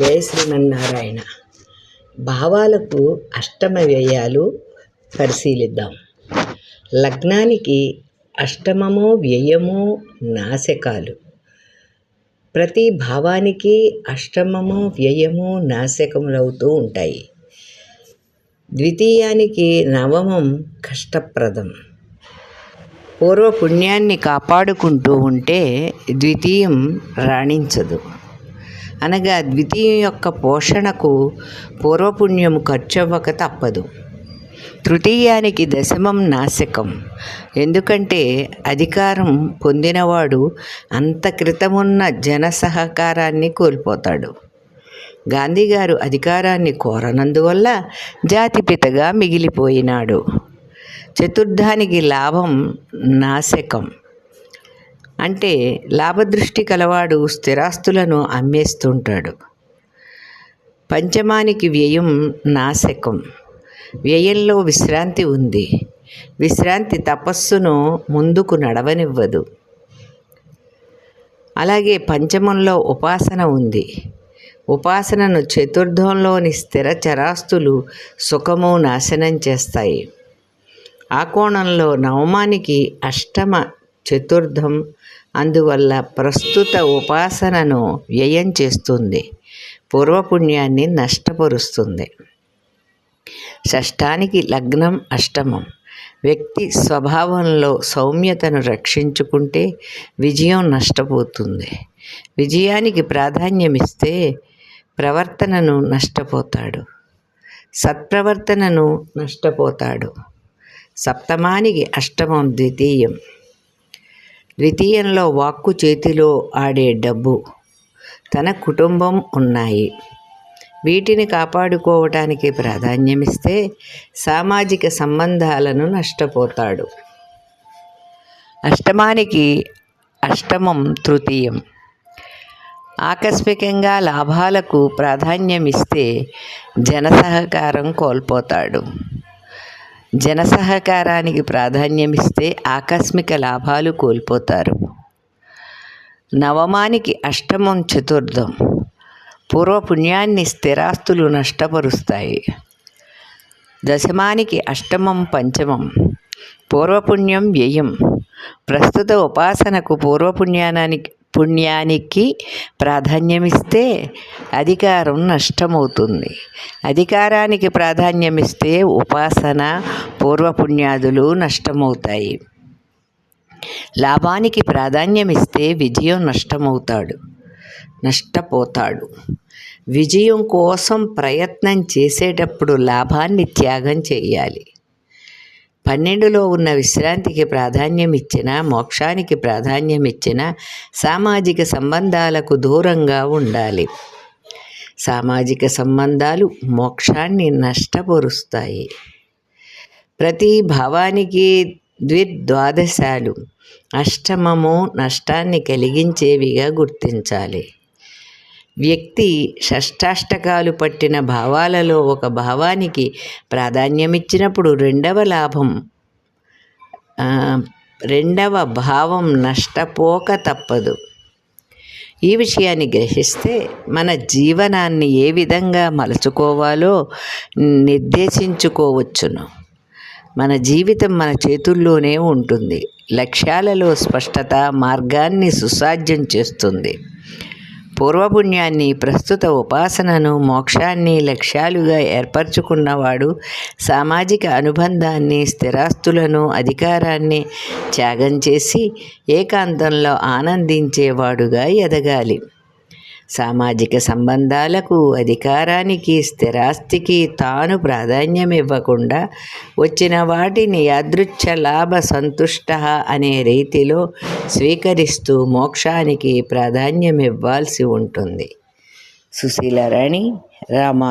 జయ శ్రీమన్నారాయణ. భావాలకు అష్టమ వ్యయాలు పరిశీలిద్దాం. లగ్నానికి అష్టమము వ్యయము నాశకాలు. ప్రతి భావానికి అష్టమము వ్యయము నాశకములవుతూ ఉంటాయి. ద్వితీయానికి నవమం కష్టప్రదం. పూర్వపుణ్యాన్ని కాపాడుకుంటూ ఉంటే ద్వితీయం రాణించదు. అనగా ద్వితీయం యొక్క పోషణకు పూర్వపుణ్యం ఖర్చవ్వక తప్పదు. తృతీయానికి దశమం నాశకం. ఎందుకంటే అధికారం పొందినవాడు అంత క్రితమున్న జన సహకారాన్ని కోల్పోతాడు గాంధీగారు అధికారాన్ని కోరనందువల్ల జాతిపితగా మిగిలిపోయినాడు. చతుర్థానికి లాభం నాశకం. అంటే లాభదృష్టి కలవాడు స్థిరాస్తులను అమ్మేస్తుంటాడు. పంచమానికి వ్యయం నాశకం. వ్యయంలో విశ్రాంతి ఉంది. విశ్రాంతి తపస్సును ముందుకు నడవనివ్వదు. అలాగే పంచమంలో ఉపాసన ఉంది. ఉపాసనను చతుర్థంలోని స్థిర చరాస్తులు సుఖము నాశనం చేస్తాయి. ఆ కోణంలో నవమానికి అష్టమ చతుర్థం అందువల్ల ప్రస్తుత ఉపాసనను వ్యయం చేస్తుంది. పూర్వపుణ్యాన్ని నష్టపరుస్తుంది. షష్టానికి లగ్నం అష్టమం. వ్యక్తి స్వభావంలో సౌమ్యతను రక్షించుకుంటే విజయం నష్టపోతుంది. విజయానికి ప్రాధాన్యమిస్తే ప్రవర్తనను నష్టపోతాడు. సత్ప్రవర్తనను నష్టపోతాడు. సప్తమానికి అష్టమం ద్వితీయం. ద్వితీయంలో వాక్కు చేతిలో ఆడే డబ్బు తన కుటుంబం ఉన్నాయి. వీటిని కాపాడుకోవటానికి ప్రాధాన్యమిస్తే సామాజిక సంబంధాలను నష్టపోతాడు. అష్టమానికి అష్టమం తృతీయం. ఆకస్మికంగా లాభాలకు ప్రాధాన్యమిస్తే జనసహకారం కోల్పోతాడు. జనసహకారానికి ప్రాధాన్యమిస్తే ఆకస్మిక లాభాలు కోల్పోతారు. నవమానికి అష్టమం చతుర్థం. పూర్వపుణ్యాన్ని స్థిరాస్తులు నష్టపరుస్తాయి. దశమానికి అష్టమం పంచమం. పూర్వపుణ్యం వ్యయం. ప్రస్తుత ఉపాసనకు పూర్వపుణ్యానికి పుణ్యానికి ప్రాధాన్యమిస్తే అధికారం నష్టమవుతుంది. అధికారానికి ప్రాధాన్యమిస్తే ఉపాసన పూర్వపుణ్యాదులు నష్టమవుతాయి. లాభానికి ప్రాధాన్యమిస్తే విజయం నష్టమవుతాడు నష్టపోతాడు. విజయం కోసం ప్రయత్నం చేసేటప్పుడు లాభాన్ని త్యాగం చేయాలి. పన్నెండులో ఉన్న విశ్రాంతికి ప్రాధాన్యం ఇచ్చిన మోక్షానికి ప్రాధాన్యం ఇచ్చిన సామాజిక సంబంధాలకు దూరంగా ఉండాలి. సామాజిక సంబంధాలు మోక్షాన్ని నష్టపరుస్తాయి. ప్రతి భావానికి ద్విద్వాదశాలు. అష్టమము నష్టాన్ని కలిగించేవిగా గుర్తించాలి. వ్యక్తి షష్టాష్టకాలు పట్టిన భావాలలో ఒక భావానికి ప్రాధాన్యమిచ్చినప్పుడు రెండవ లాభం రెండవ భావం నష్టపోక తప్పదు. ఈ విషయాన్ని గ్రహిస్తే మన జీవనాన్ని ఏ విధంగా మలుచుకోవాలో నిర్దేశించుకోవచ్చును. మన జీవితం మన చేతుల్లోనే ఉంటుంది. లక్ష్యాలలో స్పష్టత మార్గాన్ని సుసాధ్యం చేస్తుంది. పూర్వపుణ్యాన్ని ప్రస్తుత ఉపాసనను మోక్షాన్ని లక్ష్యాలుగా ఏర్పరచుకున్నవాడు సామాజిక అనుబంధాన్ని స్థిరాస్తులను అధికారాన్ని త్యాగం చేసి ఏకాంతంలో ఆనందించేవాడుగా ఎదగాలి. సామాజిక సంబంధాలకు అధికారానికి స్థిరాస్తికి తాను ప్రాధాన్యం ఇవ్వకుండా వచ్చిన వాటిని యాదృచ్ఛ లాభ సంతుష్ట అనే రీతిలో స్వీకరిస్తూ మోక్షానికి ప్రాధాన్యం ఇవ్వాల్సి ఉంటుంది సుశీలరాణి రామా